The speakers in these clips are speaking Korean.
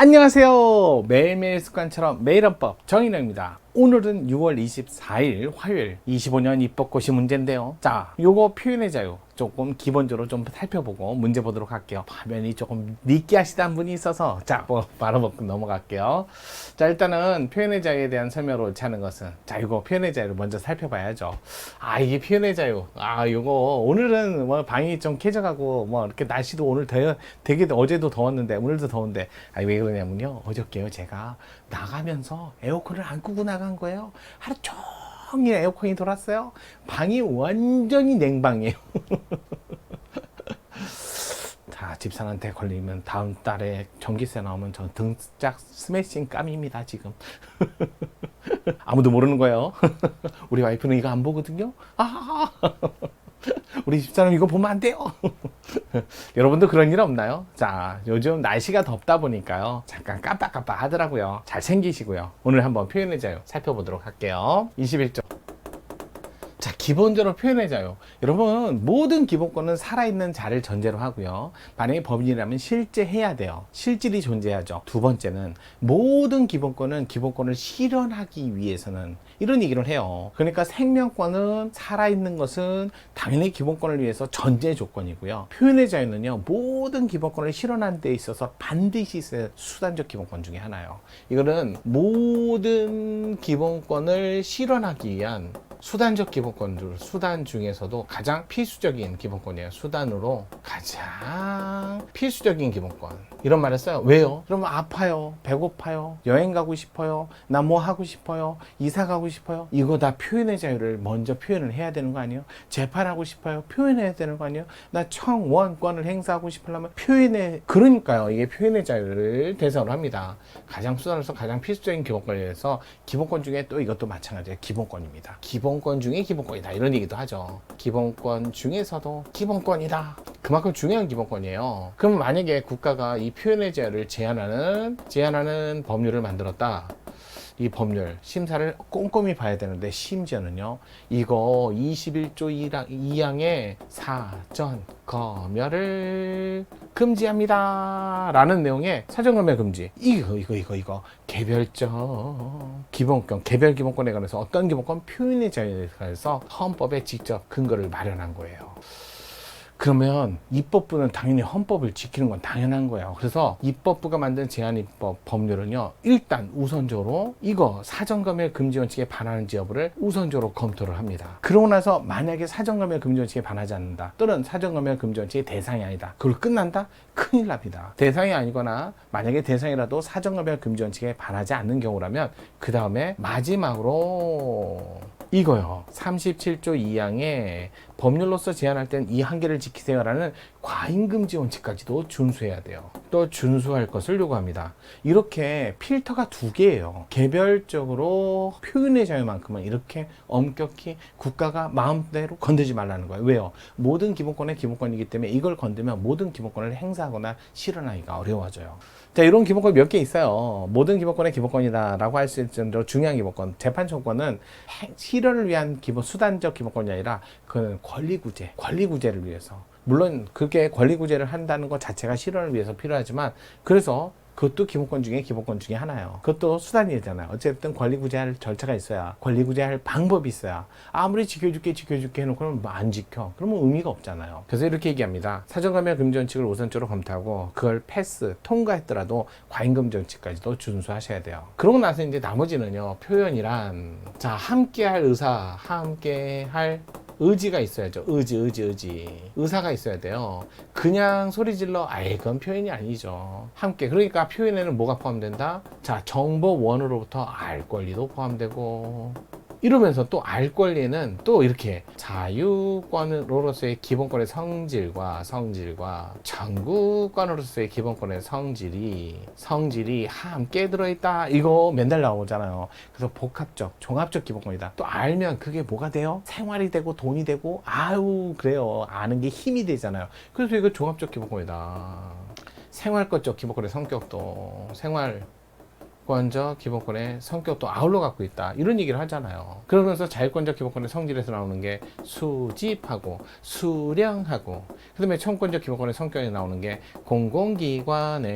안녕하세요. 매일매일 습관처럼 매일헌법 정인호입니다. 오늘은 6월 24일 화요일 25년 입법고시 문제인데요. 자, 요거 표현의 자유 조금 기본적으로 좀 살펴보고 문제 보도록 할게요. 화면이 조금 느끼하시다는 분이 있어서 자, 뭐 바로 넘어갈게요. 자, 일단은 표현의 자유에 대한 옳지 않은 것은 자, 이거 표현의 자유를 먼저 살펴봐야죠. 아, 이게 표현의 자유. 아, 요거 오늘은 뭐 방이 좀 쾌적하고 뭐 이렇게 날씨도 오늘 되, 되게 어제도 더웠는데 오늘도 더운데 아, 왜 그러냐면요. 어저께요 제가 나가면서 에어컨을 안 끄고 나간 거예요. 하루 종일 에어컨이 돌았어요. 방이 완전히 냉방이에요. 자, 집사한테 걸리면 다음 달에 전기세 나오면 저 등짝 스매싱 깜입니다, 지금. 아무도 모르는 거예요. 우리 와이프는 이거 안 보거든요. 아, 우리 집사람 이거 보면 안 돼요. 여러분도 그런 일 없나요? 자, 요즘 날씨가 덥다 보니까요. 잠깐 깜빡깜빡 하더라고요. 잘 챙기시고요. 오늘 한번 표현의 자유 살펴보도록 할게요. 21조. 자, 기본적으로 자유. 여러분, 모든 기본권은 살아있는 자를 전제로 하고요. 만약에 법인이라면 실제 해야 돼요. 실질이 존재하죠. 두 번째는 모든 기본권은 기본권을 실현하기 위해서는 이런 얘기를 해요. 그러니까 생명권은 살아있는 것은 당연히 기본권을 위해서 전제 조건이고요. 표현의 자유는요, 모든 기본권을 실현하는 데 있어서 반드시 있어야 수단적 기본권 중에 하나예요. 이거는 모든 기본권을 실현하기 위한 수단적 기본권 중 수단 중에서도 가장 필수적인 기본권이에요. 수단으로 가장 필수적인 기본권. 이런 말을 써요. 왜요? 그러면 아파요, 배고파요, 여행 가고 싶어요, 나 뭐 하고 싶어요, 이사 가고 싶어요. 이거 다 표현의 자유를 먼저 표현을 해야 되는 거 아니에요? 재판하고 싶어요, 표현해야 되는 거 아니에요? 나 청원권을 행사하고 싶으려면 표현의 그러니까요. 이게 표현의 자유를 대상으로 합니다. 가장 수단으로서 가장 필수적인 기본권에 대해서 기본권 중에 또 이것도 마찬가지예요. 기본권입니다. 기본권 중에 기본권이다 이런 얘기도 하죠. 기본권 중에서도 기본권이다. 그만큼 중요한 기본권이에요. 그럼 만약에 국가가 이 표현의 자유를 제한하는 제한하는 법률을 만들었다. 이 법률 심사를 꼼꼼히 봐야 되는데 심지어는요 이거 21조 2항의 사전 검열을 금지합니다 라는 내용의 사전 검열 금지. 이거 이거 이거 이거. 개별적 기본권 개별 기본권에 관해서 어떤 기본권? 표현의 자유에 관해서 헌법에 직접 근거를 마련한 거예요 그러면 입법부는 당연히 헌법을 지키는 건 당연한 거예요. 그래서 입법부가 만든 제한 입법 법률은요, 일단 우선적으로 이거 사전검열 금지 원칙에 반하는지 여부를 우선적으로 검토를 합니다. 그러고 나서 만약에 사전검열 금지 원칙에 반하지 않는다, 또는 사전검열 금지 원칙의 대상이 아니다, 그걸 끝난다? 큰일 납니다. 대상이 아니거나 만약에 대상이라도 사전검열 금지 원칙에 반하지 않는 경우라면 그 다음에 마지막으로 이거요. 37조 2항에 법률로서 제한할 땐이 한계를 지키세요라는 과잉금 지 원칙까지도 준수해야 돼요. 또 준수할 것을 요구합니다. 이렇게 필터가 두 개예요. 개별적으로 표현의 자유만큼은 이렇게 엄격히 국가가 마음대로 건들지 말라는 거예요. 왜요? 모든 기본권의 기본권이기 때문에 이걸 건들면 모든 기본권을 행사하거나 실현하기가 어려워져요. 자, 이런 기본권이 몇개 있어요. 모든 기본권의 기본권이다라고 할 수 있을 정도로 중요한 기본권. 재판청권은 행- 실현을 위한 기본 수단적 기본권이 아니라 그는 권리 구제, 권리 구제를 위해서. 물론 그게 권리구제를 한다는 것 자체가 실현을 위해서 필요하지만 그래서 그것도 기본권 중에 기본권 중에 하나예요. 그것도 수단이잖아요. 어쨌든 권리구제할 절차가 있어야 권리구제할 방법이 있어야 아무리 지켜줄게 지켜줄게 해놓고는 뭐안 지켜. 그러면 의미가 없잖아요. 그래서 이렇게 얘기합니다. 사전감열 금지 원칙을 우선적으로 검토하고 그걸 패스 통과했더라도 과잉금지 원칙까지도 준수하셔야 돼요. 그러고 나서 이제 나머지는요 표현이란 자 함께할 의사 함께할 의지가 있어야죠. 의지, 의지, 의지. 의사가 있어야 돼요. 그냥 소리 질러, 아예 그건 표현이 아니죠. 함께. 그러니까 표현에는 뭐가 포함된다? 자, 정보원으로부터 알 권리도 포함되고, 이러면서 또 알 권리는 또 이렇게 자유권으로서의 기본권의 성질과 성질과 청구권으로서의 기본권의 성질이 성질이 함께 들어있다. 이거 맨날 나오잖아요. 그래서 복합적 종합적 기본권이다. 또 알면 그게 뭐가 돼요? 생활이 되고 돈이 되고 아유 그래요. 아는 게 힘이 되잖아요. 그래서 이거 종합적 기본권이다. 생활권적 기본권의 성격도 생활 자율권적 기본권의 성격도 아울러 갖고 있다. 이런 얘기를 하잖아요. 그러면서 자율권적 기본권의 성질에서 나오는 게 수집하고 수령하고 그다음에 청권적 기본권의 성격에 나오는 게 공공기관에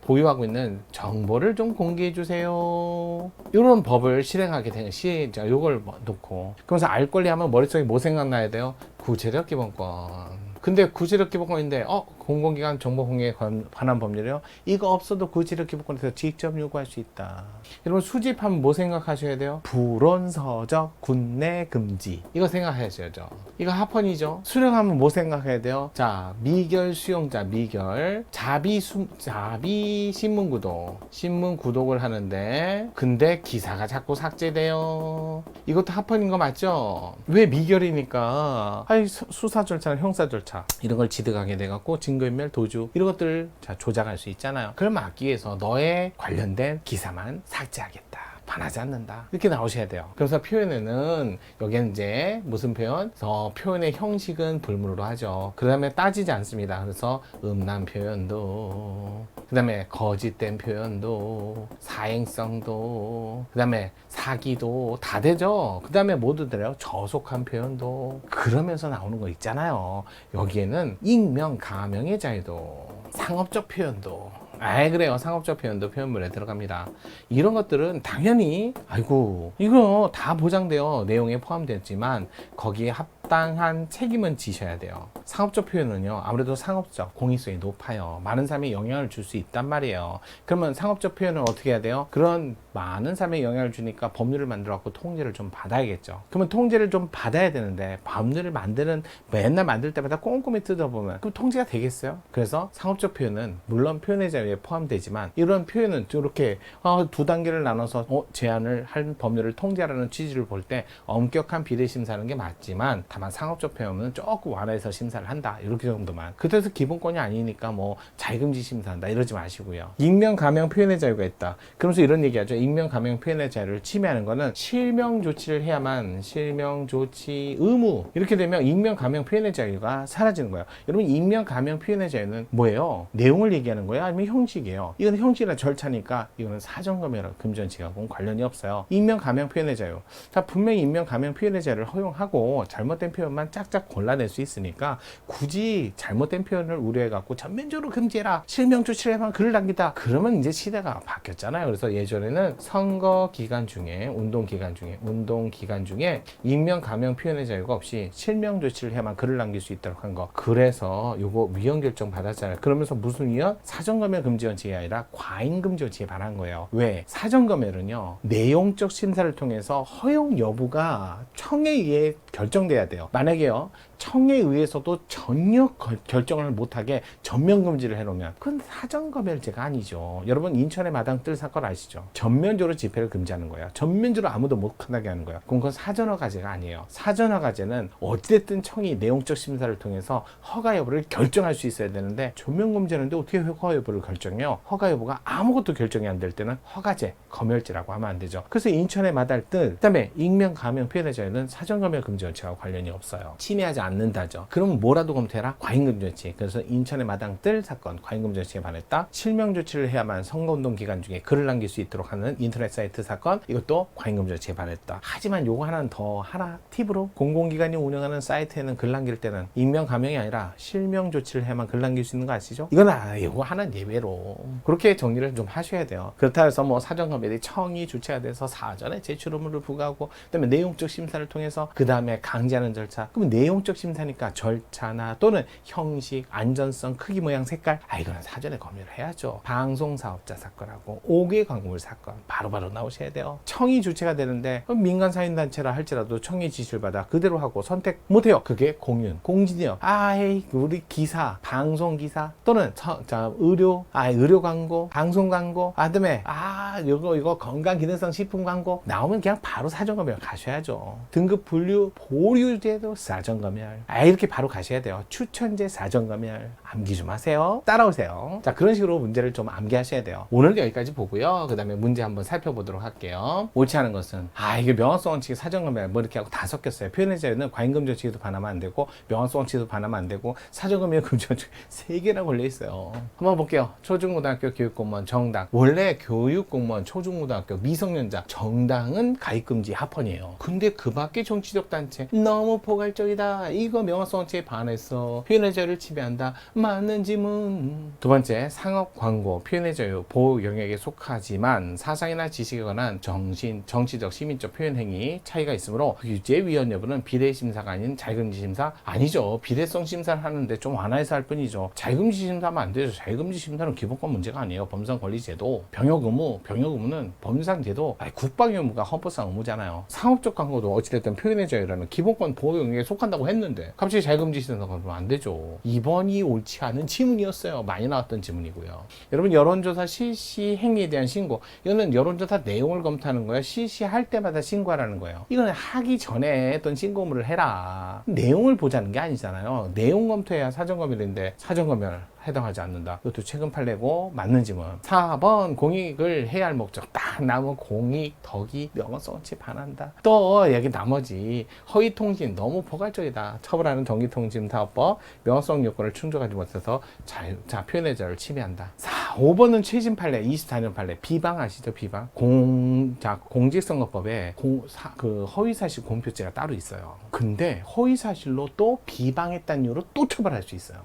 보유하고 있는 정보를 좀 공개해 주세요. 이런 법을 실행하게 되는 시, 자, 요걸 뭐 놓고 그러면서 알 권리 하면 머릿속에 뭐 생각나야 돼요? 구체적 기본권. 근데 구체적 기본권인데 어 공공기관 정보 공개에 관- 관한 법률이요? 이거 없어도 구체적 기본권에서 직접 요구할 수 있다. 여러분 수집하면 뭐 생각하셔야 돼요? 불온서적 군내 금지 이거 생각하셔야죠. 이거 합헌이죠. 수령하면 뭐 생각해야 돼요? 자 미결 수용자 미결 자비 수, 자비 신문 구독 신문 구독을 하는데 근데 기사가 자꾸 삭제돼요. 이것도 합헌인 거 맞죠? 왜 미결이니까 아니 수- 수사 절차나 형사 절차 이런 걸 지득하게 돼갖고 증거인멸 도주 이런 것들을 자 조작할 수 있잖아요. 그걸 막기 위해서 너의 관련된 기사만 삭제하겠다. 반하지 않는다. 이렇게 나오셔야 돼요. 그래서 표현에는 여기는 이제 무슨 표현? 어, 표현의 형식은 불문으로 하죠. 그 다음에 따지지 않습니다. 그래서 음란 표현도, 그 다음에 거짓된 표현도, 사행성도, 그 다음에 사기도 다 되죠. 그 다음에 모두 들어요. 저속한 표현도. 그러면서 나오는 거 있잖아요. 여기에는 익명, 가명의 자유도, 상업적 표현도, 아이 그래요. 상업적 표현도 표현문에 들어갑니다. 이런 것들은 당연히 아이고 이거 다 보장되어 내용에 포함되었지만 거기에 합 당한 책임은 지셔야 돼요. 상업적 표현은요 아무래도 상업적 공익성이 높아요. 많은 사람에 영향을 줄 수 있단 말이에요. 그러면 상업적 표현을 어떻게 해야 돼요? 그런 많은 사람에 영향을 주니까 법률을 만들어 갖고 통제를 좀 받아야겠죠. 그러면 통제를 좀 받아야 되는데 법률을 만드는 맨날 만들 때마다 꼼꼼히 뜯어보면 그럼 통제가 되겠어요? 그래서 상업적 표현은 물론 표현의 자유에 포함되지만 이런 표현은 이렇게 어, 두 단계를 나눠서 어, 제한을 할 법률을 통제하라는 취지를 볼 때 엄격한 비례 심사하는 게 맞지만 다만 상업적 표현은 조금 완화해서 심사를 한다. 이렇게 정도만. 그래서 기본권이 아니니까 뭐 자유금지 심사한다. 이러지 마시고요. 익명 가명 표현의 자유가 있다. 그러면서 이런 얘기하죠. 익명 가명 표현의 자유를 침해하는 거는 실명 조치를 해야만 실명 조치 의무. 이렇게 되면 익명 가명 표현의 자유가 사라지는 거예요. 여러분 익명 가명 표현의 자유는 뭐예요? 내용을 얘기하는 거예요? 아니면 형식이에요? 이건 형식이나 절차니까 이거는 사정검열 금전지하고는 관련이 없어요. 익명 가명 표현의 자유. 자 분명히 익명 가명 표현의 자유를 허용하고 잘못된 표현만 짝짝 골라낼 수 있으니까 굳이 잘못된 표현을 우려해 갖고 전면적으로 금지해라 실명 조치를 해만 글을 남기다. 그러면 이제 시대가 바뀌었잖아요. 그래서 예전에는 선거 기간 중에 운동 기간 중에 운동 기간 중에 익명 가명 표현의 자유가 없이 실명 조치를 해야만 글을 남길 수 있도록 한 거. 그래서 요거 위헌 결정 받았잖아요. 그러면서 무슨 위헌? 사전 검열 금지 원칙이 아니라 과잉 금지 원칙에 반한 거예요. 왜? 사전 검열은요 내용적 심사를 통해서 허용 여부가 청에 의해 결정돼야 돼요 만약에요 청에 의해서도 전혀 걸- 결정을 못하게 전면 금지를 해놓으면 그건 사전검열죄가 아니죠. 여러분 인천의 마당 뜰 사건 아시죠? 전면적으로 집회를 금지하는 거예요. 전면적으로 아무도 못 하게 하는 거예요. 그건 사전허가제가 아니에요. 사전허가제는 어찌됐든 청이 내용적 심사를 통해서 허가 여부를 결정할 수 있어야 되는데 전면 금지하는데 어떻게 허가 여부를 결정해요? 허가 여부가 아무것도 결정이 안 될 때는 허가제, 검열죄라고 하면 안 되죠. 그래서 인천의 마당 뜰, 그다음에 익명 가명 표현의 자유는 사전검열 금지 원칙하고 관련이 없어요. 침해하지 않는다죠. 그러면 뭐라도 검토해라? 과잉금지원칙. 그래서 인천의 마당 뜰 사건 과잉금지원칙에 반했다. 실명 조치를 해야만 선거운동 기간 중에 글을 남길 수 있도록 하는 인터넷 사이트 사건 이것도 과잉금지원칙에 반했다. 하지만 요거 하나는 더 하나 팁으로 공공기관이 운영하는 사이트에는 글 남길 때는 익명 가명이 아니라 실명 조치를 해야만 글 남길 수 있는 거 아시죠? 이건 아, 요거 하나는 예외로 그렇게 정리를 좀 하셔야 돼요. 그렇다 해서 뭐 사전 검열이 청이 주체가 돼서 사전에 제출 의무를 부과하고 그다음에 내용적 심사를 통해서 그 다음에 강제하는 절차. 그러면 내용적 심사니까 절차나 또는 형식, 안전성, 크기, 모양, 색깔. 아 이거는 사전에 검열을 해야죠. 방송 사업자 사건하고 5개 광고물 사건 바로 바로 나오셔야 돼요. 청이 주체가 되는데 민간 사인단체라 할지라도 청의 지시를 받아 그대로 하고 선택 못해요. 그게 공윤, 공진이요. 아이 우리 기사, 방송 기사 또는 서- 자 의료, 아 의료 광고, 방송 광고, 아 그다음에 아 이거 이거 건강 기능성 식품 광고 나오면 그냥 바로 사전 검열 가셔야죠. 등급 분류 보류제도 사전 검열. 아 이렇게 바로 가셔야 돼요. 추천제 사전 검열 암기 좀 하세요. 따라오세요. 자 그런 식으로 문제를 좀 암기하셔야 돼요. 오늘 여기까지 보고요. 그 다음에 문제 한번 살펴보도록 할게요. 옳지 않은 것은 아 이게 명확성 원칙 사전 검열 뭐 이렇게 하고 다 섞였어요. 표현의 자유는 과잉금지 원칙에도 반하면 안 되고 명확성 원칙에도 반하면 안 되고 사전 검열 금지 원칙 세 개나 걸려 있어요. 한번 볼게요. 초중고등학교 교육공무원 정답. 원래 교육공무원 공무원, 초중고등학교, 미성년자, 정당은 가입금지 합헌이에요. 근데 그 밖에 정치적 단체 너무 포괄적이다. 이거 명화성어체에 반해서 표현의 자유를 침해한다. 맞는 지문. 두 번째, 상업 광고, 표현의 자유, 보호 영역에 속하지만 사상이나 지식에 관한 정신, 정치적, 시민적 표현 행위 차이가 있으므로 유죄위원 여부는 비례 심사가 아닌 자유금지 심사 아니죠. 비례성 심사를 하는데 좀 완화해서 할 뿐이죠. 자유금지 심사하면 안 되죠. 자유금지 심사는 기본권 문제가 아니에요. 법상 권리 제도, 병역 의무, 병역 의무는 법상 제도, 아니, 국방 의무가 헌법상 의무잖아요. 상업적 광고도 어찌됐든 표현의 자유라는 기본권 보호 영역에 속한다고 했는데 갑자기 자유금지 심사가 그러면 안 되죠. 이번이 옳지 않은 지문이었어요. 많이 나왔던 지문이고요. 여러분 여론조사 실시 행위에 대한 신고 이거는 여론조사 내용을 검토하는 거예요. 실시할 때마다 신고하라는 거예요. 이거는 하기 전에 했던 신고물을 해라. 내용을 보자는 게 아니잖아요. 내용 검토해야 사전 검열인데 사전 검열 해당하지 않는다. 이것도 최근 판례고 맞는 지문. 4번 공익을 해야 할 목적 딱 나면 공익, 덕이, 명언성치 반한다. 또 여기 나머지 허위 통신 너무 포괄적이다. 처벌하는 전기통신사업법 명언성 요건을 충족하지 못해서 자유, 자 표현의 자유를 침해한다. 4, 5번은 최신 판례 24년 판례 비방 아시죠 비방 공, 자 공직선거법에 공, 사, 그 허위사실 공표죄가 따로 있어요. 근데 허위사실로 또 비방했다는 이유로 또 처벌할 수 있어요.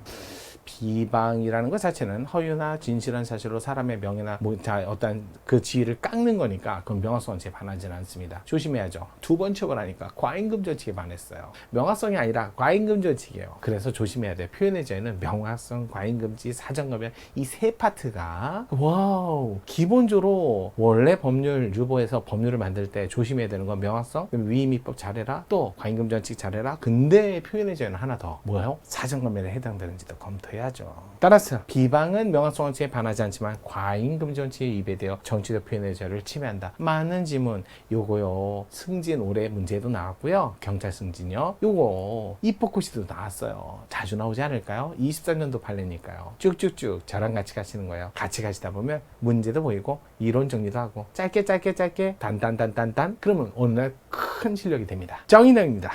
비방이라는 것 자체는 허유나 진실한 사실로 사람의 명예나 뭐, 자, 어떤 그 지위를 깎는 거니까 그건 명화성에 반하지는 않습니다. 조심해야죠. 두 번 처벌하니까 과잉금 조치에 반했어요. 명화성이 아니라 과잉금 조치예요. 그래서 조심해야 돼. 표현의 자유는 명화성, 과잉금지, 사정검열 이 세 파트가 와우 기본적으로 원래 법률 유보에서 법률을 만들 때 조심해야 되는 건 명화성, 위임위법 잘해라, 또 과잉금 정칙 잘해라. 근데 표현의 자유는 하나 더 뭐예요? 사정검열에 해당되는지도 검토 해야죠. 따라서 비방은 명화성 원칙에 반하지 않지만 과잉금 정치에 위배되어 정치적 표현의 자유를 침해한다. 많은 지문 요거요. 승진 올해 문제도 나왔고요. 경찰 승진요. 요거 입법고시도 나왔어요. 자주 나오지 않을까요? 24년도 판례니까요. 쭉쭉쭉 저랑 같이 가시는 거예요. 같이 가시다 보면 문제도 보이고 이론 정리도 하고 짧게 짧게 짧게 단단단단단 그러면 어느 날 큰 실력이 됩니다. 정인영입니다.